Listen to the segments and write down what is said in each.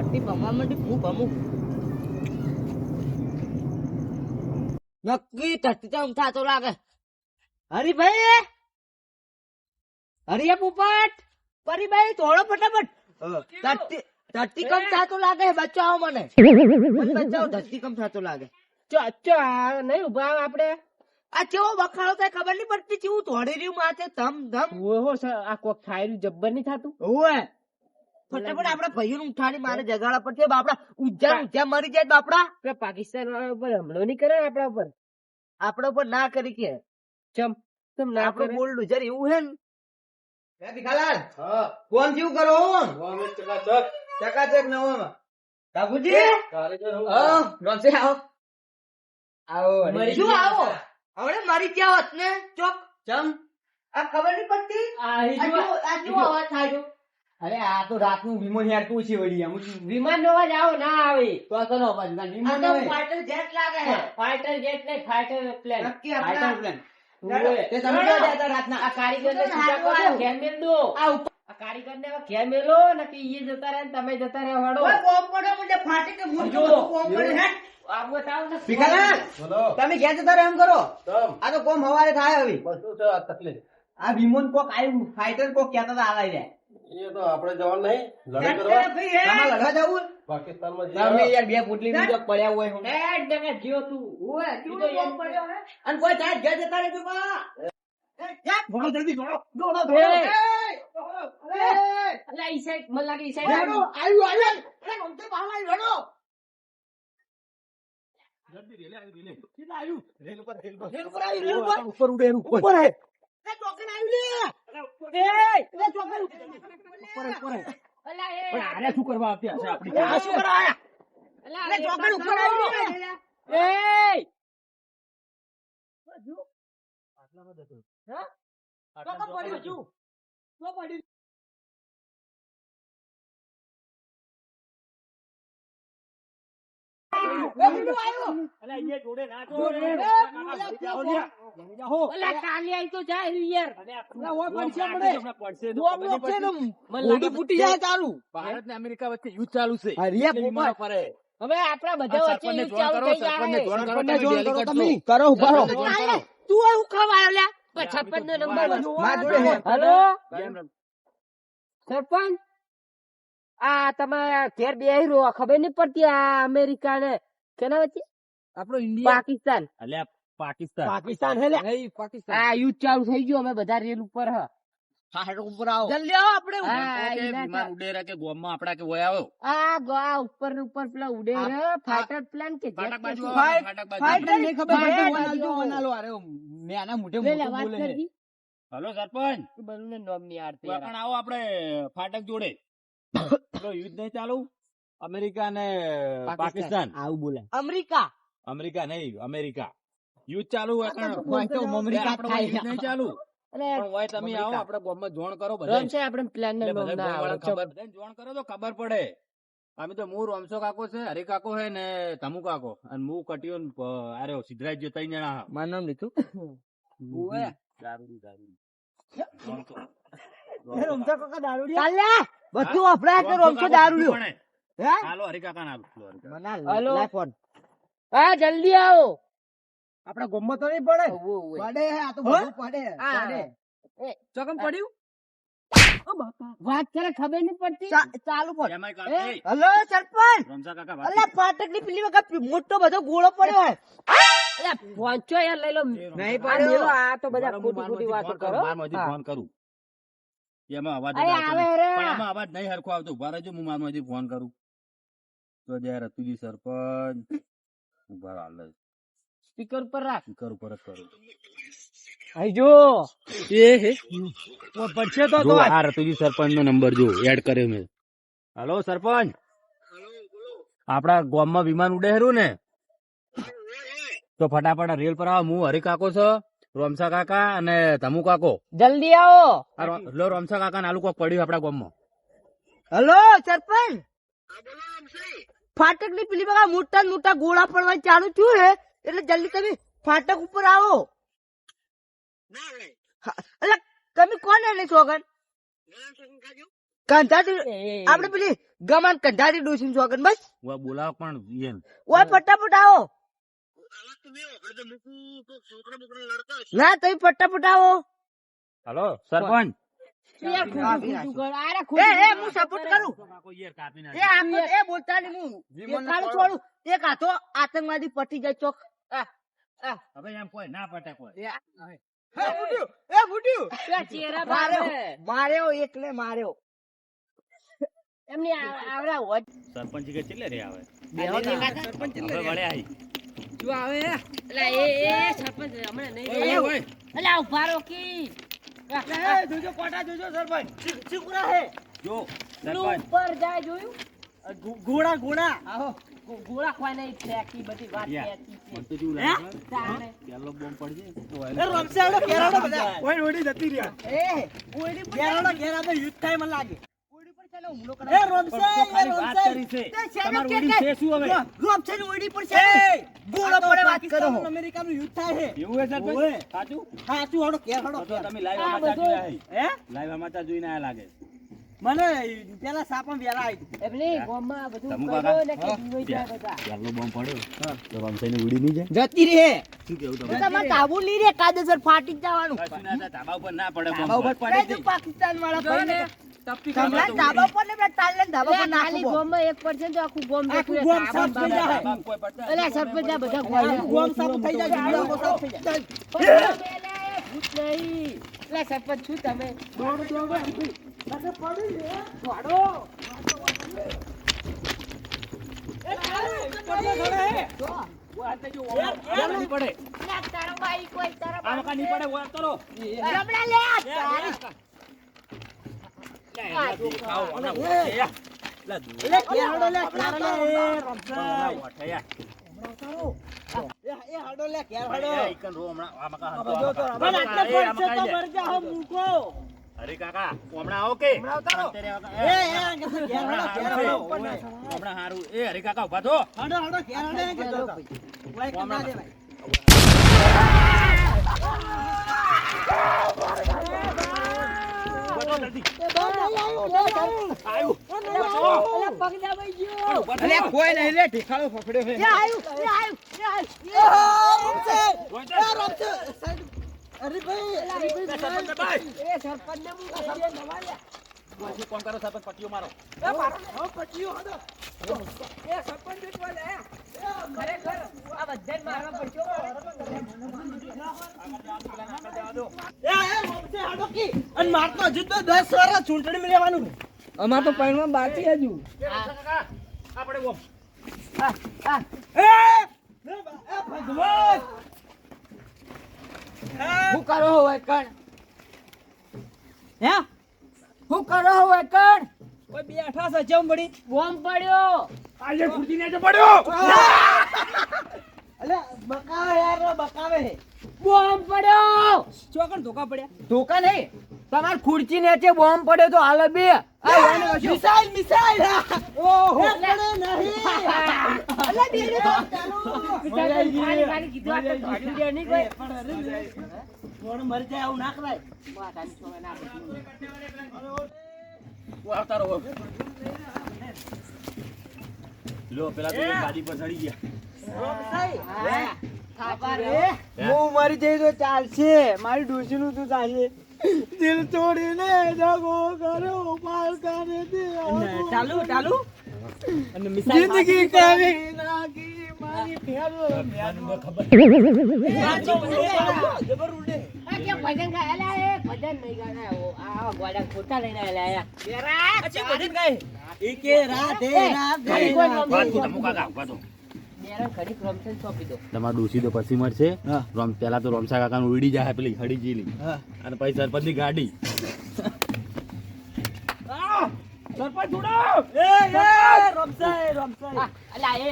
ધરતી ભમવા માંડી હું ભમું? નક્કી ધરતી તો થતો લાગે. હરીભાઈ! હરિયા પોપટ! પરીભાઈ થોડો ફટાફટ. ધરતી ધરતી કમ થતો લાગે બચાવો મને. મને બચાવો ધરતી કમ થતો લાગે. ચો ચો નહીં ઊભા આપણે? આ કેવો વખાણો થાય ખબર નહીં પડતી કેવું તોડી રહ્યું માથે ધમ ધમ. ઓહો આ કોક થાયરું જબ્બર નહીં થાતું? ઓવે. ફટાફટ આપડા ભાઈઓ ઉઠાડી મારે જગાડા પર છે બાપડા ઉજ્જા ઉજ્જા મરી જાય બાપડા પાકિસ્તાન વાળા ઉપર હમલો નહીં કરે આપડા ઉપર? આપડા ઉપર ના કરી કે. ચમ તમ ના આપડે કરે? બોલ ડુજર એવું હે ને? હે ભીખાલાલ હા ફોન જેવું કરો? ચકાચક. ચકાચક નવામાં બાબુજી હું આવો. આવો મરી શું આવો? હવે મારી ત્યાં હોત ને ચોક. ચમ? આ ખબર નહીં પડતી? આ જો આ જો અવાજ થાય? અરે આ તો રાતનું વિમાન હેરતું છે વળી આમ. વિમાન નો અવાજ આવો ના આવે. તો આ કનો અવાજ ના વિમાન નો ફાઈટર જેટ લાગે છે. ફાઈટર જેટ ને ફાઈટર પ્લેન નક્કી આપણા- Fighter તે તમે ક્યાં હતા રાતના. આ કારીગર ને તો છૂટા કરો ઘેર મેલ દો. આ આ કારીગર ને ઘેર મેલો કે ઈ જતા રહે તમે જતા રહે વાળો ઓય બોમ્બ પડો મને ફાટી કે હું જો. બોમ્બ પડે હે ને તમે ક્યાં જતા રહો એમ કરો? આ તો કોમ હવારે થાય હવે. બધું તકલીફ? આ વિમોન કોક આવ્યું ફાઈટર કોક કહેતા હતા આલાઈ જાય એ તો આપણે જવાનું નહીં. લડાઈ કરવા. તમારે લડવા જવું? પાકિસ્તાનમાં તમે યાર બે પુટલી બીજો પડ્યા હોય હું. એ જગા જીઓ તું. ઓય કેવો બોમ્બ પડ્યો હે. અને કોઈ થાય ઘેર જતા રહેજો બા. ઘોડો જલ્દી ઘોડો ઘોડો એ. અલા ઈ સાઈડ મને લાગે ઈ સાઈડ આવ્યું આવ્યું. અરે ગમતે બહાર લડો. જલ્દી રેલે આવી રેલે. સીધા આવ્યું રેલ ઉપર રેલ ઉપર. રેલ ઉપર આવ્યું, રેલ ઉપર. ઉપર ઉડે ઉપર ઉપર હે એ ચોકન આવ્યું લે. આને શું કરવા આપ્યા છે આપણી આ શું કરો આયા અલા એ ચોકન ઉપર આવ્યું આટલામાં જ હા? પડ્યું છું પડ્યું ભારત ને અમેરિકા વચ્ચે યુદ્ધ ચાલુ છે. હવે આપડા બધા વચ્ચે ચાલુ કરો, ઊભા. તું એવું ખવાયો છપ્પન નો નંબર. હલો સરપંચ આ તમારા ઘેર બે રહ્યો ખબર નહીં પડતી આ અમેરિકા ને કેના વચ્ચે? આપણો ઇન્ડિયા. પાકિસ્તાન. એટલે પાકિસ્તાન. પાકિસ્તાન હે પાકિસ્તાન. આ યુદ્ધ ચાલુ થઈ ગયો અમે બધા રેલ ઉપર હ. હલો સરપંચ. આવો આપડે ફાટક જોડે. યુદ્ધ નહીં ચાલુ? અમેરિકા ને પાકિસ્તાન. આવું બોલે. અમેરિકા. અમેરિકા નહીં અમેરિકા. યુદ્ધ ચાલુ હોય અમેરિકા નહીં ચાલુ. હોય તમે આવો અમેરિકા. ગામમાં જોણ કરો બધા. છે આપણે પ્લાન ને નોમ ના આવડે ખબર જોણ કરો તો ખબર પડે. અમે તો હું રોમસો કાકો છે હરી કાકો છે ને તમુ કાકો. અને હું કટીયો ને અરે સિદ્ધરાજ જે ત્રણ જણા હા. મારું નામ લીધું ઓવે. દારૂ દારૂડી. કાકા? ચાલ્યા બધું વપરાય કે રોમસો દારૂ લ્યો હે? હાલો હરિકાકા ના હાલો, હરી કાકા. મના હલો. લાય ફોન. હા જલ્દી આવો. આપડે ગોમમાં તો નહીં પડે. પડે આ તો બધું પડે પડે. ચોકમ પડ્યું? વાત કરે ખબર નહીં પડતી? ચાલુ પડ હલો સરપંચ! રોમસા કાકા અલ્યા ફાટકની પેલી વખત મોટો બધો ગોળો પડ્યો હોય પહોંચો યાર લઈ લો. નહીં પડ્યો. આ તો બધા ખોટી ખોટી વાતો કરો ફોન કરું. એમાં અવાજ પણ એમાં અવાજ નહીં હરખો આવતો. ઊભા રહેજો હું મારમાંથી ફોન કરું. તો જયારે રતુજી સરપંચ. ઊભા હાલ સ્પીકર ઉપર રાખ. સ્પીકર ઉપર જ કરું. આઈજો એ હે પડશે તો તો આ રતુજી સરપંચ નો નંબર જો એડ કર્યો મેં. હેલો સરપંચ? આપડા ગામમાં વિમાન ઉડે હેરું ને? તો ફટાફટ રેલ પર આવો. હું હરિકાકો કાકો છો? રોમસા કાકા અને ધમુ કાકો. જલ્દી આવો. લો રોમસા કાકા નાલું કોક પડ્યું આપડા ગામમાં. હલો સરપંચ. ફાટકની પેલી વખત મોટા મોટા ગોળા પડવા ચાલુ થયું હે એટલે જલ્દી તમે ફાટક ઉપર આવો. એટલે તમે કોણ એને સોગન કંધારી આપણે પેલી ગમન કંધારી ડોસી સોગન બસ. બોલાવો પણ ઓય ફટાફટ આવો. ના તઈ પટ્ટા પટાવો. હલો સરપંચ. આતંકવાદી પટી જાય ચોક. આ, આ. હવે એમ કોઈ ના પટે કોઈ. એ ફૂટ્યું. એ ફૂટ્યું. પેલા ચહેરા માર્યો એટલે માર્યો એકલે માર્યો. એમની આવડા સરપંચ કે ચિલ્લે રે આવે? સરપંચ વળે હવે એ એ સરપંચ હમણાં નહીં ઓય, રે. ઓય. ઊભા કી. જોજો કોટા જોજો સરપંચ. ચીકુરા હે જો સરપંચ. ઉપર જાય જોયું? ઘોડા ઘોડા આહો ગોળા ખવાય નહીં ફેંકી બધી વાત ફેંકી મને તો જેવું લાગે પેલો બોમ્બ પડજે એ રમસાડો કેરાડો બધા. ઓય ઓડી જતી રહ્યા. એ ઓડી કેરાડો કેરાડો યુદ્ધ થાય મને લાગે. હુમલો કરે એ રમસાય એ રમસાય તમારું ઉડી છે? શું હવે? રમસાય ઓડી પર છે. ગોળો પડે વાત કરો. અમેરિકાનું યુદ્ધ થાય છે. એવું હે સરપંચ? સાચું? સાચું હડો કેરાડો તો તમે લાઈવ આ જોયા હઈ હે? લાઈવ સમાચાર જોઈને આયા લાગે મને પેલા સાપમ વેલા આવી એમની ગામમાં બધું તમુ ને કે જીવાઈ જાય બધા. પેલો બોમ્બ પડ્યો. તો રમસાઈને ઉડી નહીં જાય. જતી રે શું કેવું તમારે કાબુ નહીં રે કાયદેસર ફાટી જવાનું. ના ઉપર ના પડે ધાબા ઉપર પડે પાકિસ્તાન વાળા જો ને, કમલા ધાબા પર ને પેલા ધાબા પર નાખો ગામમાં એક percent તો આખું ગામ આખું જતું સાફ થઈ જાય. કોઈ અલા, સરપંચ બધા ગોળા. ગોમ સાફ થઈ જાય જીવડાઓ સાફ થઈ જાય ભૂત નહીં. અલા, સરપંચ શું તમે પડે તારો ભાઈ કોઈ તારો આ નહીં પડે ચલો રમડા લે તારી. અને એ. ઓઠે યા. લા દૂર. લે કેરાડો લે કેરાડો એ લા રમસાય ઓઠે યા. એ એ હાડો લે એ કેરાડો ઈકન રો હમણાં આ મકાન અરે કાકા હમણાં આવો કે હમણાં હારું એ હરી કાકા ઊભા થો હાડો હાડો કેરાડો એ અલા, કોઈ નહીં લે ઠીકાણો ફફડ્યો છે અરે ભાઈ અરે ભાઈ. એ સરપંચને હું કહી દે, નવા લે. કોણ કરો સાહેબ પટ્ટીઓ મારો એ મારો નવો પટીયો એ સરપંચ જ બોલે, હે? ખરેખર, આ બધાને મારવા પડશે, હો. એ એ રમશે હાડો કી. અને માર તો હજુ તો 10 વર્ષ ચૂંટણી માં લેવાનું અમાર તો પૈણમાં બાકી હજુ. આપણે ઓમ. એ એ ભગવાન. શું કરો હોય કણ હે? શું કરો હોય કણ કોઈ બેઠા છે બડી બોમ્બ પડ્યો. આજે ખુરશી નીચે પડ્યો. અલે બકાવે યાર બકાવે. બોમ્બ પડ્યો. ચોકન ધોકા પડ્યા. ધોકા નહીં. તમાર ખુરચી નીચે બોમ્બ પડ્યો તો હાલ બે. Missile missile. ઓહો. પડે નહીં. અલે દીરે ખાલી ખાલી કીધું આ તો ધોડ્યું દે નહીં કોઈ. કોણ મર જાય આવું ના કરાય માતાની છોકરાને ના બધું. ઓ આવતા રહો. લો પેલા તો ગાડી પર ચડી ગયા. હા. થાપા રે. હું મરી જઈ તો ચાલશે. મારી ડોસી નું તો ચાલશે. દિલ તોડીને જગો કરો ઉપાલ કરે દે. ચાલુ ચાલુ. જિંદગી કરી નાગી મારી ફેરો. જબર ઉડે. કે ભજન ગાય એ ભજન નહીં ગાના આ ગોડા ખોટા લઈને આયા બેરા અચ્છા ભજન ગાય? એકે રાધે રાધે ખાલી કોઈ નામ વાત નહીં. તમુ કાકા ઊભા થો. બેરા ઘડી પ્રમોશન સોંપી દો. તમારું ડોસી તો પછી મળશે. રોમ પેલા તો રોમસા કાકા ઉડી જાય પેલી હડી જીલી અને પછી સરપંચની ગાડી સરપંચ! એ અલા એ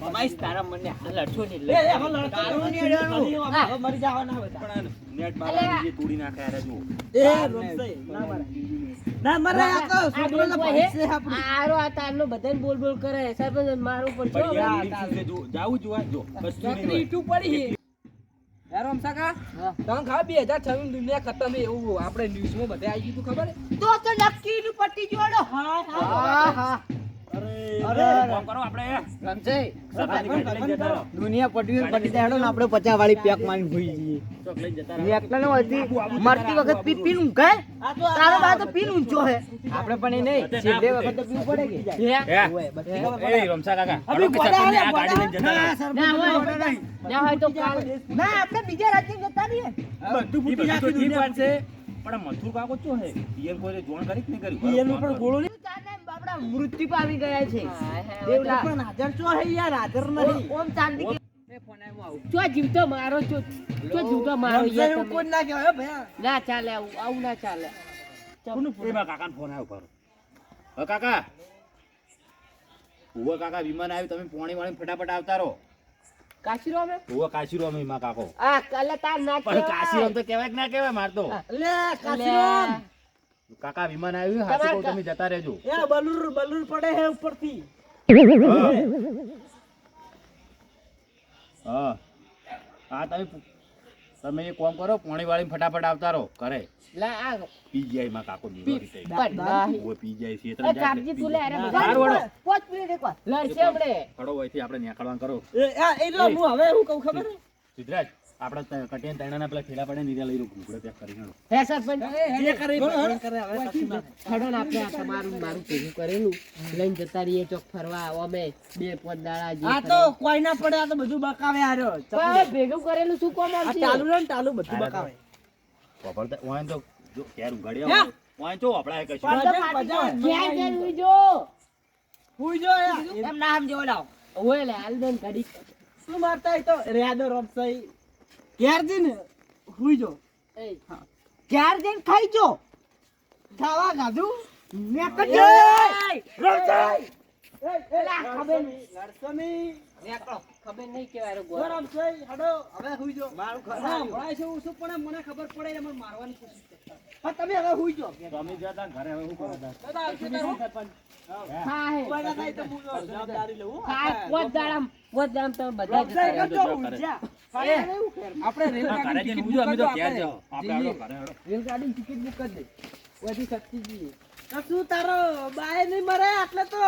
મમાઈશ તારા મને લઠોની એ એ હવે લડવાનું નહીં. અડવાનું. હવે મરી જવાના બધા નેટ અલે. બાર તોડી નાખે યાર જો એ રમસાય ના મારે. ના મરે આ તો છોકરો તો કોઈ ભાઈ હે? છે આપણું. આ આરો આ તારનો બધાને બોલ બોલ કરે સરપંચ મારું પણ યાર, ઈ ચીજે જો- જાવું જોવા જો કશું નહીં પડી યાર ઓમ તમે ખબર બે હજાર છવ્વીસ દુનિયા ખતમ એવું એવું આપણે ન્યૂઝમાં બધે આવી ગયું ખબર તો તો નક્કી નું પટ્ટી જોડો. હા. હા હા. દુનિયા પટવી પટી જાય ને આપણે પચાસ વાળી પેક મારી ભૂઈ જઈએ. ચોક લઈને જતા રહો. એકલા ને વળતી મરતી વખત પી પીન ઊંઘાય તારો બા તો પીન ઊંચો હે. આપણે પણ એ નહીં છેલ્લે વખત તો પીવું પડે કે? રમસા કાકા હળો કે સરપંચને આ ગાડી લઈને જતા રહો. ના હોય ના હોય તો ના આપણે બીજા રાજ્ય જતા રહીએ. બધું પણ મથુર કાકો શું હે. પીએમ કોઈ જોણ કરી કે નહીં કરી પીએમ પણ ગોળો નહીં. બાપડા મૃત્યુ પામી ગયા છે. દેવલા. પણ હાજર છો હે યાર હાજર નહીં ઓમ ચાંદી કે ચો જીવતો મારો ચો ચો જીવતો મારો યાર ના કહેવાય હો ના ચાલે આવું આવું ના ચાલે. એમાં કાકાને ફોન આવ્યો હવે કાકા. ઉવા કાકા વિમાન આવ્યું તમે પોણી વાળી ફટાફટ આવતા રહો. કાશીરો અમે? કાશીરામ એમાં કાકો. આ કલે તાર ના પણ કાશીરામ તો કહેવાય કે ના કહેવાય મારતો લે કાશીરામ કાકા વિમાન આવ્યું હાથે તમે જતા રહેજો. એ બલુર બલુર પડે હે ઉપરથી. હા. હા તમે તમે એક કામ કરો પાણી વાળી ફટાફટ આવતા રહો કરે લા આ પી જાય એમાં કાકો બીમારી થઈ પણ નહીં. પી જાય છે એ કાપજી તું લે અરે બધા હારું વળો. પોચ મિનિટ એકવાર. લડશે આપણે ખડો હોયથી આપણે નીકળવાનું કરો. એ આ એટલે હું હવે હું કહું ખબર સિદ્ધરાજ આપણે કટિયા તૈણાના પેલા ઠેલા પડે ને ઈરા લઈ ઘૂંઘળો પેક કરીને હે સરપંચ જે કરે કરે હવે કશું ના થાય. ખડો ને આપણે તમારું મારું ભેગું કરેલું. લઈને જતા રહીએ ચોક ફરવા અમે બે પાંચ દાડા આ તો કોઈ ના પડે આ તો બધું બકાવે હાર્યો ભેગું કરેલું શું કોમ આ આવશે? ટાલુ ને ટાલુ બધું બકાવે. વાપરતા વાંહે તો જો ક્યારે ઉગાડી આવો તો આપણા કશું. પજા, પજા. ક્યાં કરવી જો હુઈ એમ ના સમજો ઓય લે હાલ દે ને શું મારતા તો? રેદો રમસાઈ ઘેર જઈને હુઈ જો એ ઘેર જઈને ખાઈ જો ખાવા ગાધું નીકળજો રમસાઈ એલા, ખબર નહીં. લડશો નહીં. ખબર નહીં કેવાય રે જો ગોળા. રમસાઈ, હડો, હવે હુઈ જો. હા, ભણાય છે એવું શું પણ મને ખબર પડે એટલે મારવાની કોશિશ કરતા. હા, તમે હવે હુઈ જો. તમે જતા ઘરે હવે શું કરો તા? દાદા, આવશે તારું? હા હે. ઊભા ના થાય તો હું જવાબદારી લઉં, હો. હા, પોત દાડામ પોત દાડામ તમે બધા આપણે ટિકિટ તો બુક ઘેર કરી જાઓ. આપણે જઈએ. હેડો, ઘરે હેડો. રેલગાડીની ટિકિટ બુક કરી દે શક્તિજી તો શું તારો બાય નહીં મરે આટલે તો